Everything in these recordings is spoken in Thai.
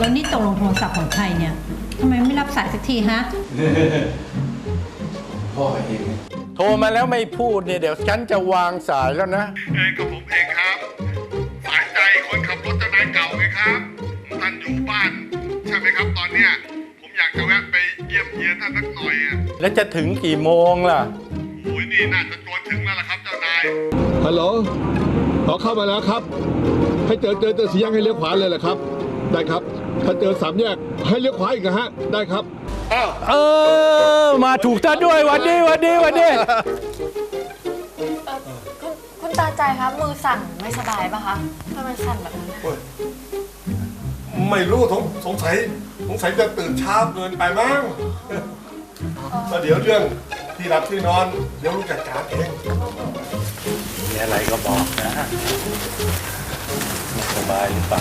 แล้วนี่ตกลงโทรศัพท์ของใครเนี่ยทำไมไม่รับสายสักทีฮะ พ่อเองโทรมาแล้วไม่พูดเนี่ยเดี๋ยวฉันจะวางสายแล้วนะเองกับผมเองครับ สายใจคนขับรถเจ้านายเก่าไงครับท่านอยู่บ้าน ใช่ไหมครับตอนเนี้ยผมอยากจะแวะไปเยี่ยมเยียนท่านสักหน่อยอะแล้วจะถึงกี่โมงล่ะโอ้ยนี่น่าจะจวนถึงแล้วล่ะครับเจ้านายฮัลโหลขอเข้ามาแล้วครับ ให้เจอเจอเจอสี่แยกให้เลี้ยวขวาเลยเหรอครับ ได้ครับ ถ้าเจอสามแยกให้เลี้ยวขวาอีกนะฮะ ได้ครับ เออ มาถูกท่านด้วยหวันดีหวันดีหวันดีคุณคุณตาใจคะมือสั่นไม่สบายปะคะทำไมสั่นแบบนั้นอะไม่รู้สงสงสัยสงสัยจะตื่นเช้าเกินไปมั้งแล้วเดี๋ยวเรื่องที่รับที่นอน เดี๋ยวลูกจัดการเอง มีอะไรก็บอกนะ สบายหรือเปล่า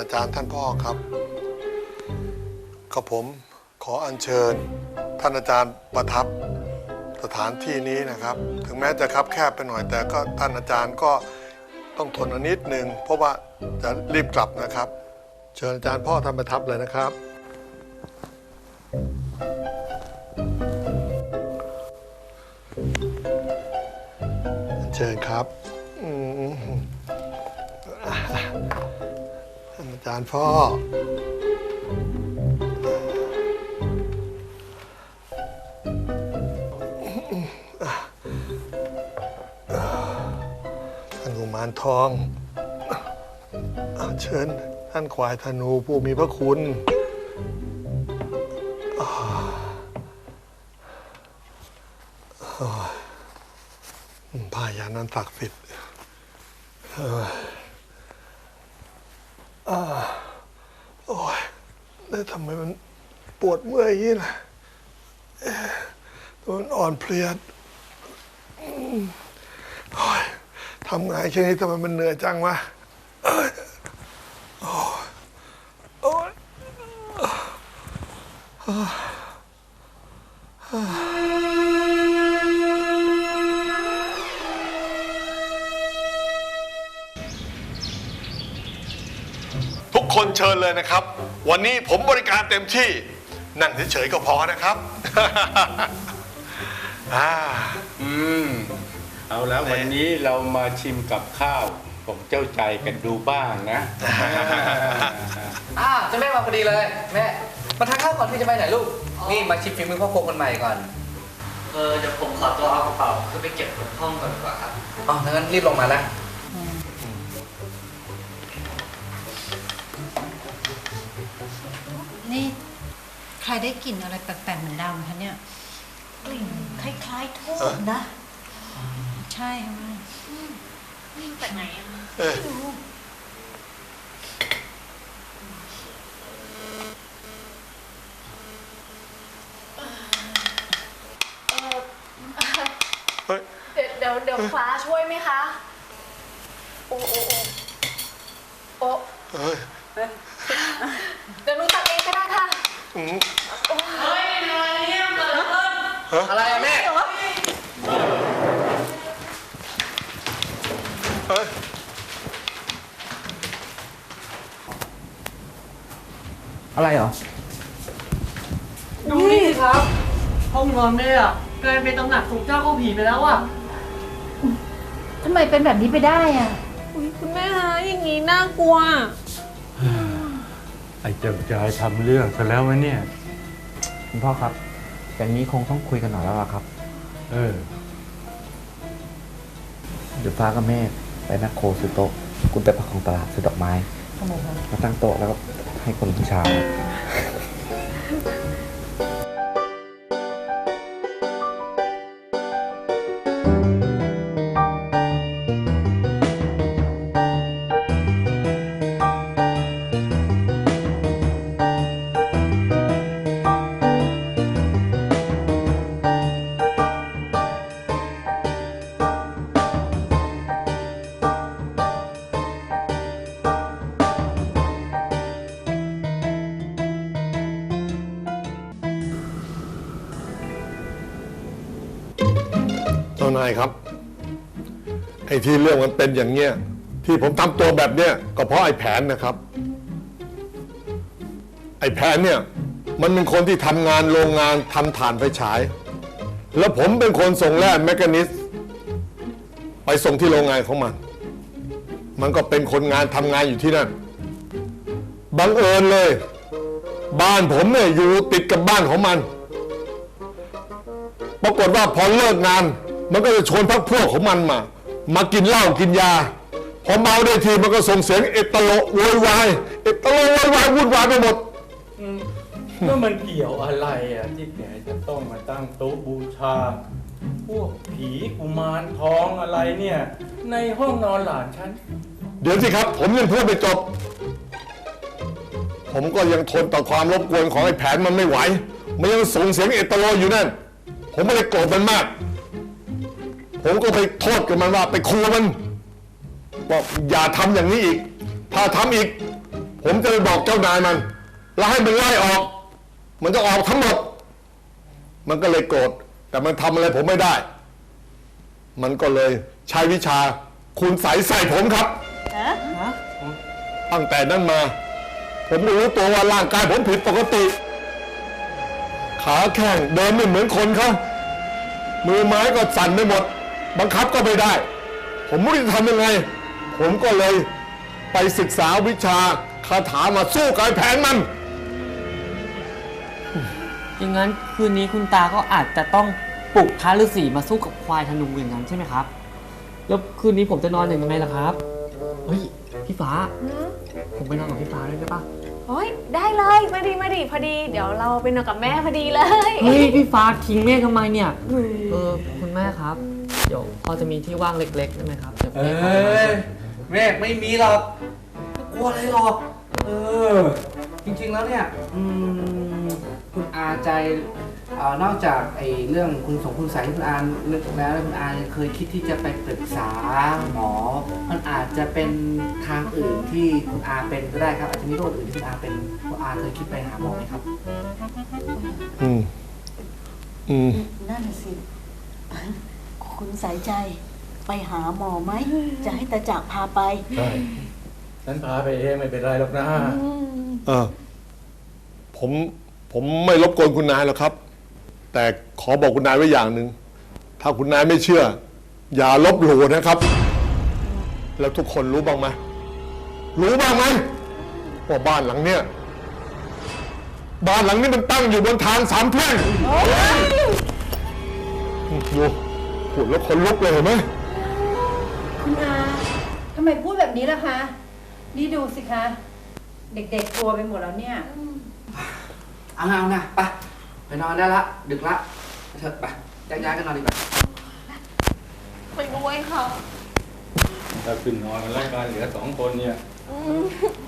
อาจารย์ท่านพ่อครับก็ผมขออัญเชิญ ท่านอาจารย์ประทับสถานที่นี้นะครับ ถึงแม้จะคับแคบไปหน่อยแต่ก็ท่านอาจารย์ก็ต้องทนอนนิดนึงเพราะว่าจะรีบกลับนะครับ เชิญอาจารย์พ่อท่านประทับเลยนะครับเชิญครับานอารพ่อ ท่านกุมารทอง เชิญท่านควายธนูผู้มีพระคุณอ่าอ่าผ้ายานันศักดิ์สิทธิ์เอออ่า โอ้ยแล้วทำไมมันปวดเมื่อยอย่างนี้ล่ะเอ๊ะมันอ่อนเพลียโอ๊ยทำงานแค่นี้ทำไมมันเหนื่อยจังวะเอ้ยโอ้ยโอ๊ย คนเชิญเลยนะครับ วันนี้ผมบริการเต็มที่นั่งเฉยๆก็พอนะครับ อ่าอืม เอาแล้ววันนี้เรามาชิมกับข้าวของเจ้าใจกันดูบ้างนะ อ้าวเจะแม่มาพอดีเลย แม่ มาทานข้าวก่อนที่จะไปไหนลูก นี่มาชิมฝีมือพ่อครัวคนใหม่ก่อนเออเดี๋ยวผมขอตัวเอากระเป๋าขึ้นไปเก็บห้องก่อนดีกว่าครับ อ๋อถ้างั้นรีบลงมานะ รได้กลิ่นอะไรแปลกๆเหมือนดำคะเนี่ยกลิ่นคล้ายๆทูบนะ ใช่ค่ะนี่จากไหนอะเฮ้ยเดี๋ยวเดี๋ยวเดี๋ยวฟ้าช่วยไหมคะ โอ้โอ้โอ้โอ้เฮ้ย เดี๋ยวหนูตักเองก็ได้ค่ะ อืมอะไรอะแม่เฮ้ยอะไรเหรอ ดูนี่สิครับ ห้องนอนแม่อะกลายเป็นตำหนักถูกเจ้าเข้าผีไปแล้วอะทำไมเป็นแบบนี้ไปได้อะ อุ๊ยคุณแม่คะอย่างนี้น่ากลัว ไอ้เจ้าใจทำเรื่องซะแล้ววะเนี่ย คุณพ่อครับ อย่างนี้คงต้องคุยกันหน่อยแล้วล่ะครับ เออ เดี๋ยวฟ้ากับแม่ไปแมคโครซื้อโต๊ะ คุณไปพักของตลาดซื้อดอกไม้มาตั้งโต๊ะแล้วก็ให้คนบูชา นายครับ ไอ้ที่เรื่องมันเป็นอย่างเงี้ยที่ผมทำตัวแบบเนี้ยก็เพราะไอ้แผนนะครับ ไอ้แผนเนี่ยมันเป็นคนที่ทำงานโรงงานทำฐานไฟฉาย แล้วผมเป็นคนส่งแร่แมกนิสไปส่งที่โรงงานของมัน มันก็เป็นคนงานทำงานอยู่ที่นั่นบังเอิญเลย บ้านผมเนี่ยอยู่ติดกับบ้านของมัน ปรากฏว่าพอเลิกงาน มันก็จะชวนพักพวกของมันมา มากินเหล้ากินยา พอเมาได้ทีมันก็ส่งเสียงเอตโลโวยวายเอตโลโวยวายวุ่นวายไปหมดแล้วมันเกี่ยวอะไรอะ ที่แกจะต้องมาตั้งโต๊ะบูชา พวกผีกุมารทองอะไรเนี่ย ในห้องนอนหลานฉัน เดี๋ยวสิครับ ผมยังพูดไม่จบ ผมก็ยังทนต่อความรบกวนของไอ้แผนมันไม่ไหว มันยังส่งเสียงเอตโลอยู่นั่น ผมไม่ได้โกรธมันมาก ผมก็ไปโทษกับมันว่าไปคูมันบอกอย่าทำอย่างนี้อีก ถ้าทำอีก ผมจะไปบอกเจ้านายมัน แล้วให้มันไล่ออก มันจะออกทั้งหมด มันก็เลยโกรธแต่มันทำอะไรผมไม่ได้ มันก็เลยใช้วิชาคุณใสยใส่ผมครับตั้งแต่นั้นมา ผมก็รู้ตัวว่าร่างกายผมผิดปกติ ขาแข้งเดินไม่เหมือนคนเขามือไม้ก็สั่นไปหมด บังคับก็ไม่ได้ ผมไม่รู้จะทำยังไง ผมก็เลยไปศึกษาวิชาคาถามาสู้กับไอ้แผนมัน อย่างนั้นคืนนี้คุณตาก็อาจจะต้องปลุกพระฤาษีมาสู้กับควายธนูอย่างนั้นใช่ไหมครับ แล้วคืนนี้ผมจะนอนอย่างไรล่ะครับ เฮ้ยพี่ฟ้าผมไปนอนกับพี่ฟ้าได้ไหมปะโอ้ยได้เลยมาดีมาดีพอดี เดี๋ยวเราไปนอนกับแม่พอดีเลย เฮ้ยพี่ฟ้าทิ้งแม่ทำไมเนี่ย เออคุณแม่ครับ เดี๋ยวพอจะมีที่ว่างเล็กๆได้ไหมครับเดี๋ยวเอแม่ขอ้ยเมฆไม่มีหรอกไม่กลัวอะไรหรอกเออจริงๆแล้วเนี่ยอืมคุณอาใจเอ่อนอกจากไอ้เรื่องคุณสงคุณใสยที่คุณอานึกแล้วคุณอาเคยคิดที่จะไปปรึกษาหมอ มันอาจจะเป็นทางอื่นที่คุณอาเป็นก็ได้ครับอาจจะมีโรคอื่นที่คุณอาเป็นคุณอาเคยคิดไปหาหมอไหมครับ อืม อืม นั่นน่ะสิ คุณสายใจไปหาหมอไหม จะให้ตาจักรพาไป ใช่ฉันพาไปเองไม่เป็นไรหรอกนะ เออผมผมไม่รบกวนคุณนายหรอกครับ แต่ขอบอกคุณนายไว้อย่างหนึ่งถ้าคุณนายไม่เชื่อ อย่าลบหลู่นะครับ แล้วทุกคนรู้บ้างไหมรู้บ้างไหมว่าบ้านหลังเนี้ยบ้านหลังนี้มันตั้งอยู่บนทางสามแพร่งดู พูดแล้วคนลุกเลยเห็นไหมคุณอาทำไมพูดแบบนี้ล่ะคะ นี่ดูสิคะ เด็กๆกลัวไปหมดแล้วเนี่ย เอานะเอานะไปไปนอนได้ละ ดึกละไปเถอะไปแยกย้ายกันนอนดีกว่าไปด้วยค่ะ ถ้าขึ้นนอนกันแล้วกันเหลือสองคนเนี่ยมั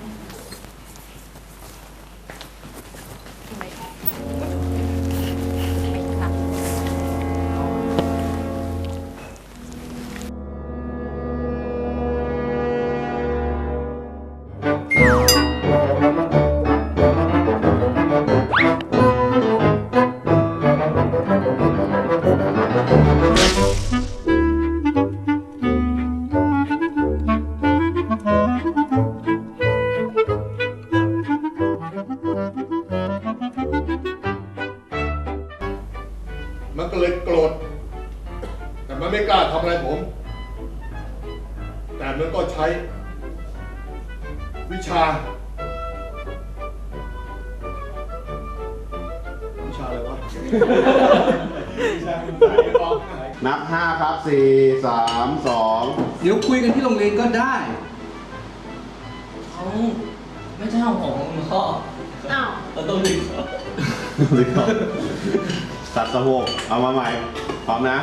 อะไรวะนับห้าครับสี่สามสองเดี๋ยวคุยกันที่โรงเรียนก็ได้เขาไม่ใช่ของผมของพ่ออ้าวเราต้องดึงตัดสะโพกเอามาใหม่พร้อมนะ